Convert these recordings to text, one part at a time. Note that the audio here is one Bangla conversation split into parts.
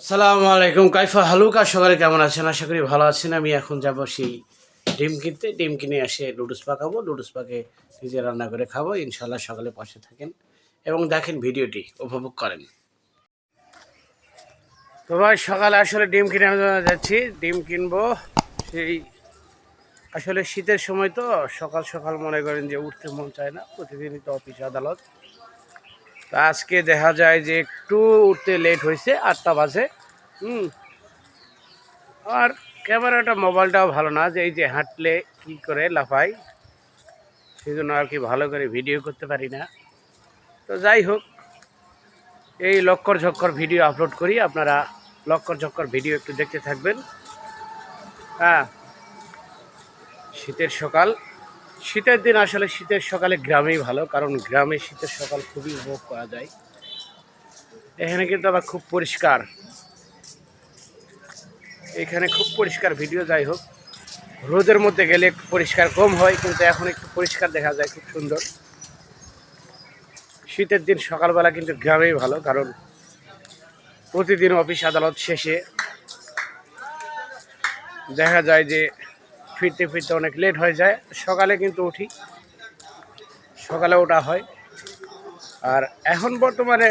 আসসালামু আলাইকুম, কাইফা হালুকা সকালে কেমন আছেন? আশা করি ভালো আছেন। আমি এখন যাব সেই ডিম কিনতে। ডিম কিনে এসে লুডুস পাকাবো। লুডুস পাকে নিজে রান্না করে খাব। ইনশাল্লাহ সকালে পাশে থাকেন এবং দেখেন ভিডিওটি, উপভোগ করেন। তো ভাই, সকালে আসলে ডিম কিনে জন্য যাচ্ছি। ডিম কিনবো সেই আসলে শীতের সময় তো সকাল সকাল মনে করেন যে উঠতে মন চায় না। প্রতিদিনই তো অফিস, আদালত। তা আজকে দেখা যায় যে একটু উঠতে লেট হয়েছে আটটা বাজে। হুম। আর ক্যামেরাটা, মোবাইলটাও ভালো না যে এই যে হাঁটলে কি করে লাফাই সেই জন্য আর কি ভালো করে ভিডিও করতে পারি না। তো যাই হোক, এই লক্কর ঝক্কর ভিডিও আপলোড করি, আপনারা লক্কর ঝক্কর ভিডিও একটু দেখতে থাকবেন। হ্যাঁ শীতের সকাল। শীতের দিন আসলে শীতের সকালে গ্রামেই ভালো, কারণ গ্রামে শীতের সকাল খুবই উপভোগ করা যায়। এখানে কিন্তু আবার খুব পরিষ্কার। এখানে খুব পরিষ্কার ভিডিও যাই হোক। রোদের মধ্যে গেলে পরিষ্কার কম হয়, কিন্তু এখন একটু পরিষ্কার দেখা যায়, খুব সুন্দর। শীতের দিন সকালবেলা কিন্তু গ্রামেই ভালো, কারণ প্রতিদিন অফিস আদালত শেষে দেখা যায় যে ফিরতে ফিরতে অনেক লেট হয়ে যায়। সকালে কিন্তু উঠি। সকালে ওঠা হয়। আর এখন বর্তমানে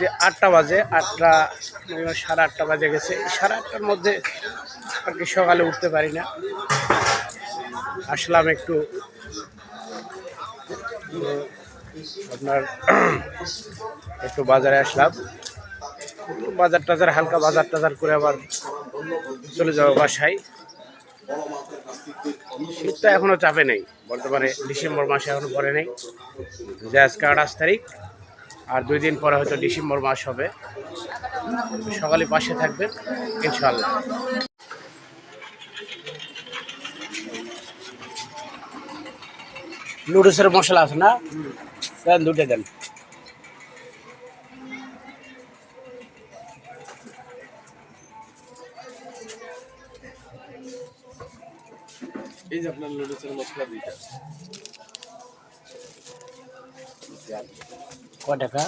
যে আটটা বাজে, আটটা সাড়ে আটটা বাজে গেছে। সাড়ে আটটার মধ্যে আর কি সকালে উঠতে পারি না। আসলাম একটু, আপনার, একটু বাজারে আসলাম। বাজার টাজার হালকা বাজার টাজার করে আবার চলে যাব বাসায়। শীত তো এখনও চাপে নেই। বর্তমানে ডিসেম্বর মাসে এখনও পরে নেই। যে আজকে আঠাশ তারিখ, আর দুই দিন পরে হয়তো ডিসেম্বর মাস হবে। সকালে পাশে থাকবেন ইনশাল্লাহ নুডলসের মশলা আছে না? দেন দুটো দেন। নুডলসের মশলা দুইটা। ক টাকা?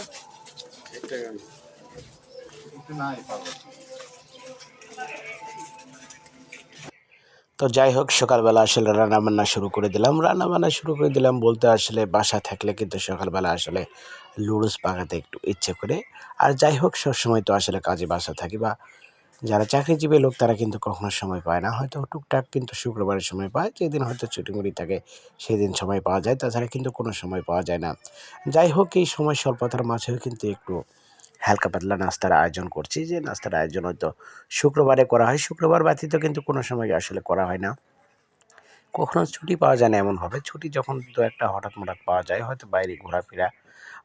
একটু নাই পাবো তো যাই হোক সকালবেলা আসলে রান্না বান্না শুরু করে দিলাম। রান্না বান্না শুরু করে দিলাম বলতে আসলে বাসা থাকলে কিন্তু সকালবেলা আসলে লুডুস পাকাতে একটু ইচ্ছে করে। আর যাই হোক সবসময় তো আসলে কাজে বাসা থাকি বা যারা চাকরিজীবী লোক, তারা কিন্তু কখনো সময় পায় না। হয়তো টুকটাক কিন্তু শুক্রবারের সময় পায়, যেদিন হয়তো ছুটিমুটি থাকে, সেদিন সময় পাওয়া যায়। তাছাড়া কিন্তু কোনো সময় পাওয়া যায় না। যাই হোক, এই সময় স্বল্পতার মাঝেও কিন্তু একটু হালকা পাতলা নাস্তার আয়োজন করছি। যে নাস্তার আয়োজন হয়তো শুক্রবারে করা হয়, শুক্রবার ব্যতীত কিন্তু কোনো সময় আসলে করা হয় না। কখনো ছুটি পাওয়া যায় না এমনভাবে ছুটি যখন দু একটা হঠাৎ মঠাৎ পাওয়া যায়, হয়তো বাইরে ঘোরাফেরা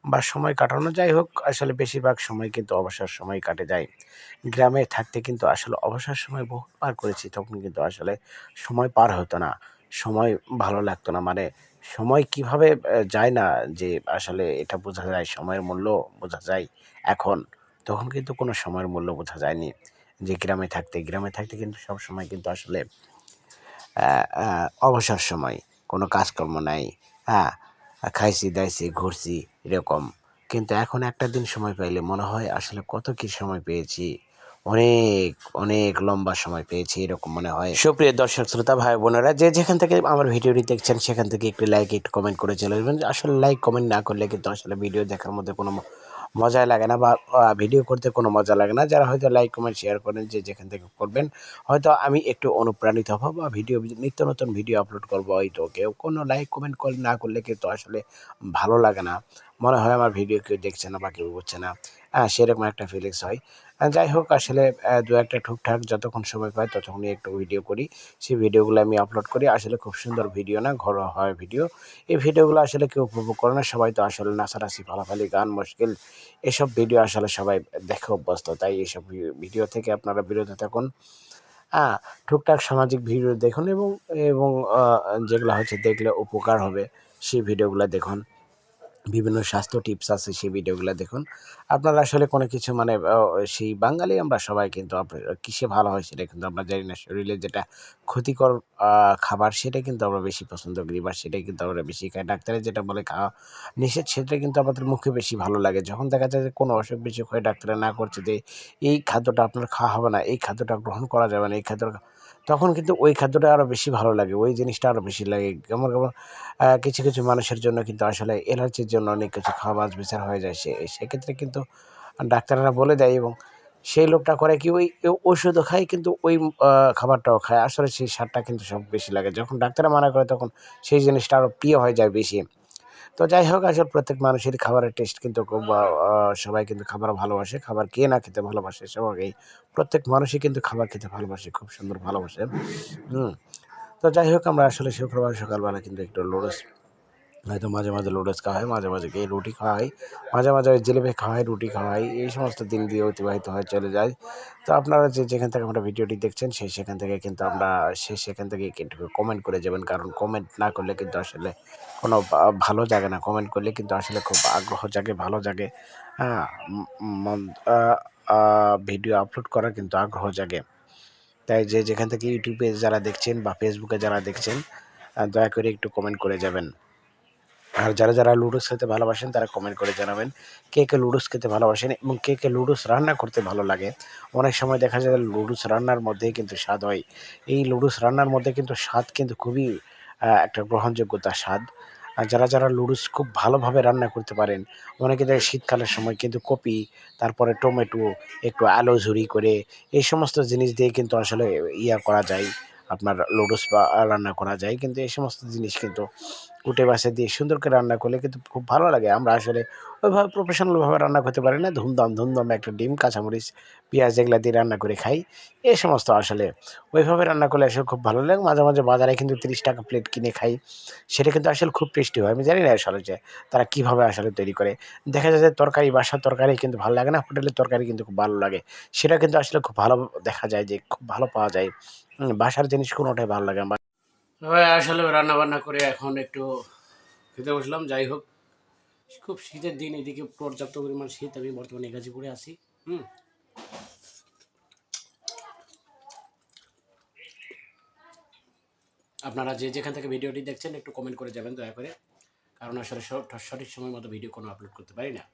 বা সময় কাটানো যাই হোক, আসলে বেশিরভাগ সময় কিন্তু অবসর সময় কাটে যায়। গ্রামে থাকতে কিন্তু আসলে অবসর সময় বহু পার করেছি, তখন কিন্তু আসলে সময় পার হতো না। সময় ভালো লাগতো না মানে সময় কীভাবে যায় না যে আসলে এটা বোঝা যায়, সময়ের মূল্য বোঝা যায় এখন। তখন কিন্তু কোনো সময়ের মূল্য বোঝা যায়নি। যে গ্রামে থাকতে গ্রামে থাকতে কিন্তু সব সময় কিন্তু আসলে অবসর সময়, কোনো কাজকর্ম নাই। হ্যাঁ খাইছি, দাইছি, ঘুরছি, এরকম। কিন্তু এখন একটা দিন সময় পাইলে মনে হয় আসলে কত কি সময় পেয়েছি। অনেক অনেক লম্বা সময় পেয়েছি, এরকম মনে হয়। সুপ্রিয় দর্শক, শ্রোতা, ভাই, বোনেরা, যে যেখান থেকে আমার ভিডিওটি দেখছেন, সেখান থেকে একটু লাইক, একটু কমেন্ট করে চলে যাবেন আসলে লাইক, কমেন্ট না করলে কিন্তু আসলে ভিডিও দেখার মধ্যে কোনো মজাই লাগে না বা ভিডিও করতে কোনো মজা লাগে না। যারা হয়তো লাইক কমেন্ট শেয়ার করেন যে যেখান থেকে করবেন, হয়তো আমি একটু অনুপ্রাণিত হব বা ভিডিও নিত্য নতুন ভিডিও আপলোড করব, হয়তো কেউ কোনো লাইক কমেন্ট না করলে কিন্তু আসলে ভালো লাগে না। মনে হয় আমার ভিডিও কেউ দেখছে না বা কেউ বুঝছে না। হ্যাঁ সেরকম একটা ফিলিংস হয়। যাই হোক, আসলে দু একটা ঠিকঠাক যতক্ষণ সময় পাই ততক্ষণই একটু ভিডিও করি। সেই ভিডিওগুলো আমি আপলোড করি। আসলে খুব সুন্দর ভিডিও না, ঘরোয়া হয় ভিডিও এই ভিডিওগুলো আসলে কেউ উপভোগ করে না। সবাই তো আসলে নাচানাচি, ফালাফালি, গান, মুশকিল এসব ভিডিও আসলে সবাই দেখে অভ্যস্ত। তাই এইসব ভি- ভিডিও থেকে আপনারা বিরত থাকুন। হ্যাঁ টুকটাক সামাজিক ভিডিও দেখুন এবং এবং যেগুলো হচ্ছে দেখলে উপকার হবে, সেই ভিডিওগুলো দেখুন। বিভিন্ন স্বাস্থ্য টিপস আছে সেই ভিডিওগুলো দেখুন। আপনারা আসলে কোনো কিছু মানে সেই বাঙালি আমরা সবাই কিন্তু কিসে ভালো হয় সেটা কিন্তু আমরা জানি না। শরীরে যেটা ক্ষতিকর খাবার সেটা কিন্তু আমরা বেশি পছন্দ করি বা সেটাই কিন্তু আমরা বেশি খাই। ডাক্তারে যেটা বলে খাওয়া নিষেধ সেটা কিন্তু আমাদের মুখে বেশি ভালো লাগে। যখন দেখা যায় যে কোনো অসুখ বিসুখ হয়ে ডাক্তারে না করছে যে এই খাদ্যটা আপনার খাওয়া হবে না, এই খাদ্যটা গ্রহণ করা যাবে না, এই খাদ্যটা তখন কিন্তু ওই খাদ্যটা আরও বেশি ভালো লাগে, ওই জিনিসটা আরও বেশি লাগে। কেমন কেমন কিছু কিছু মানুষের জন্য কিন্তু আসলে অ্যালার্জির জন্য অনেক কিছু খাওয়া বাছ বিচার হয়ে যায়। সে, সেক্ষেত্রে কিন্তু ডাক্তাররা বলে দেয় এবং সেই লোকটা করে কি ওই ওষুধও খায় কিন্তু ওই খাবারটাও খায়। আসলে সেই স্বাদটা কিন্তু সব বেশি লাগে। যখন ডাক্তাররা মানা করে তখন সেই জিনিসটা আরও প্রিয় হয়ে যায় বেশি। তো যাই হোক আসলে প্রত্যেক মানুষের খাবারের টেস্ট কিন্তু খুব সবাই কিন্তু খাবার ভালোবাসে। খাবার কে না খেতে ভালোবাসে সবাই প্রত্যেক মানুষই কিন্তু খাবার খেতে ভালোবাসে, খুব সুন্দর ভালোবাসে। হুম, তো যাই হোক আমরা আসলে শুক্রবার সকালবেলা কিন্তু একটু লুডোস হয়তো মাঝে মাঝে লুডোস খাওয়া হয় মাঝে মাঝে গিয়ে রুটি খাওয়া হয় মাঝে মাঝে ওই জিলিপি খাওয়া হয় রুটি খাওয়া হয় এই সমস্ত দিন দিয়ে অতিবাহিত হয়ে চলে যায় তো আপনারা যে যেখান থেকে আমরা ভিডিওটি দেখছেন সেই সেখান থেকে কিন্তু আমরা সে সেখান থেকে কিন্তু কমেন্ট করে যাবেন কারণ কমেন্ট না করলে কিন্তু আসলে কোনো ভালো জাগে না কমেন্ট করলে কিন্তু আসলে খুব আগ্রহ জাগে ভালো জাগে হ্যাঁ ভিডিও আপলোড করার কিন্তু আগ্রহ জাগে তাই যে যেখান থেকে ইউটিউবে যারা দেখছেন বা ফেসবুকে যারা দেখছেন দয়া করে একটু কমেন্ট করে যাবেন আর যারা যারা লুডোস খেতে ভালোবাসেন, তারা কমেন্ট করে জানাবেন কে কে লুডোস খেতে ভালোবাসেন এবং কে কে লুডোস রান্না করতে ভালো লাগে। অনেক সময় দেখা যায় লুডোস রান্নার মধ্যেই কিন্তু স্বাদ হয়। এই লুডোস রান্নার মধ্যে কিন্তু স্বাদ কিন্তু খুবই একটা গ্রহণযোগ্যতা স্বাদ। আর যারা যারা লুডোস খুব ভালোভাবে রান্না করতে পারেন, অনেকে দেখে শীতকালের সময় কিন্তু কপি, তারপরে টমেটো, একটু আলু ঝুরি করে, এই সমস্ত জিনিস দিয়ে কিন্তু আসলে ইয়া করা যায়। আপনার লুডোস বা রান্না করা যায়। কিন্তু এই সমস্ত জিনিস কিন্তু কুটে বাসে দিয়ে সুন্দর করে রান্না করলে কিন্তু খুব ভালো লাগে। আমরা আসলে ওইভাবে প্রফেশনালভাবে রান্না করতে পারি না। ধুমধাম ধুমধাম একটা ডিম, কাঁচামরিচ, পেঁয়াজ এগুলা দিয়ে রান্না করে খাই। এ সমস্ত আসলে ওইভাবে রান্না করলে আসলে খুব ভালো লাগে। মাঝে মাঝে বাজারে কিন্তু তিরিশ টাকা প্লেট কিনে খাই। সেটা কিন্তু আসলে খুব টেস্টি হয়। আমি জানি না আসলে যে তারা কীভাবে আসলে তৈরি করে। দেখা যায় যে তরকারি, বাসার তরকারি কিন্তু ভালো লাগে না। হোটেলের তরকারি কিন্তু খুব ভালো লাগে। সেটা কিন্তু আসলে খুব ভালো দেখা যায় যে খুব ভালো পাওয়া যায়। বাসার জিনিস কোনোটাই ভালো লাগে না। তবে আসলে রান্না বান্না করে এখন একটু খেতে বসলাম। যাই হোক, খুব শীতের দিন, এদিকে পর্যাপ্ত পরিমাণ শীত। আমি বর্তমানে গাজীপুরে আছি, হুম। আপনারা যে যেখান থেকে ভিডিওটি দেখছেন, একটু কমেন্ট করে যাবেন দয়া করে। কারণ আসলে সঠিক সময় মতো ভিডিও কোনো আপলোড করতে পারি না।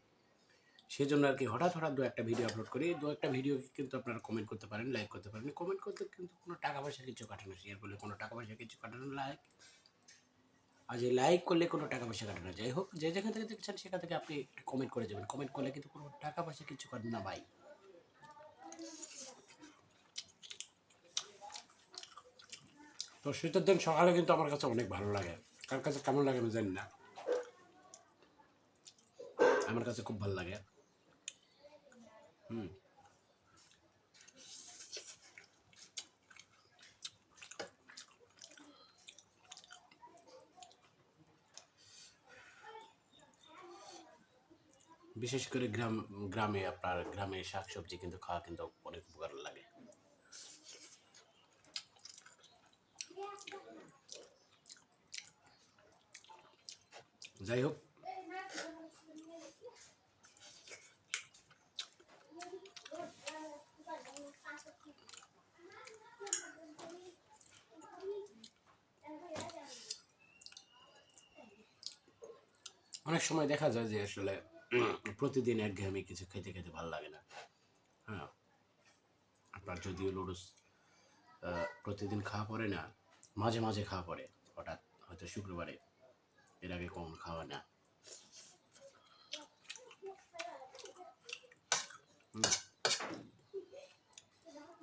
সেই জন্য আর কি হঠাৎ হঠাৎ দু একটা ভিডিও আপলোড করি। দু একটা ভিডিও কিন্তু আপনারা কমেন্ট করতে পারেন লাইক করতে পারেন। কমেন্ট করতে কিন্তু কোনো টাকা পয়সা কিছু কাটে না শেয়ার করলে কোনো টাকা পয়সা কিছু কাটে না লাইক আর যে লাইক করলে কোনো টাকা পয়সা কাটে না যাই হোক, যে যেখান থেকে দেখছেন, সেখান থেকে আপনি কমেন্ট করে যাবেন। কমেন্ট করলে কিন্তু কোনো টাকা পয়সা কিছু কাটে না ভাই। তো শীতের দিন সকালে কিন্তু আমার কাছে অনেক ভালো লাগে। কার কাছে কেমন লাগে আমি জানি না। আমার কাছে খুব ভালো লাগে। হুম। বিশেষ করে গ্রাম, গ্রামে আপনার, গ্রামে শাকসবজি কিন্তু খাওয়া কিন্তু অনেক উপকার লাগে। যাই হোক অনেক সময় দেখা যায় যে আসলে প্রতিদিন একঘেয়েমি কিছু খেতে খেতে ভালো লাগে না। হ্যাঁ। আপনার যদিও লুডুস প্রতিদিন খাওয়া পড়ে না মাঝে মাঝে খাওয়া পড়ে হঠাৎ হয়তো শুক্রবারে এর আগে কখন খাওয়া না।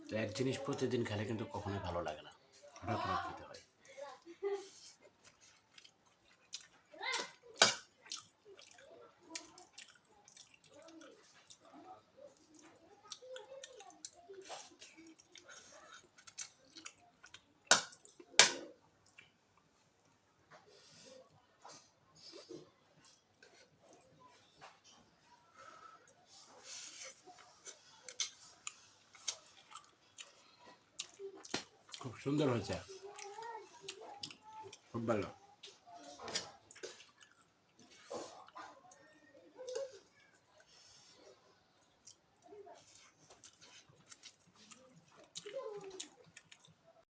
তো এক জিনিস প্রতিদিন খেলে কিন্তু কখনোই ভালো লাগে না। হঠাৎ হঠাৎ খেতে হয় খুব সুন্দর হয়েছে। খুব ভালো।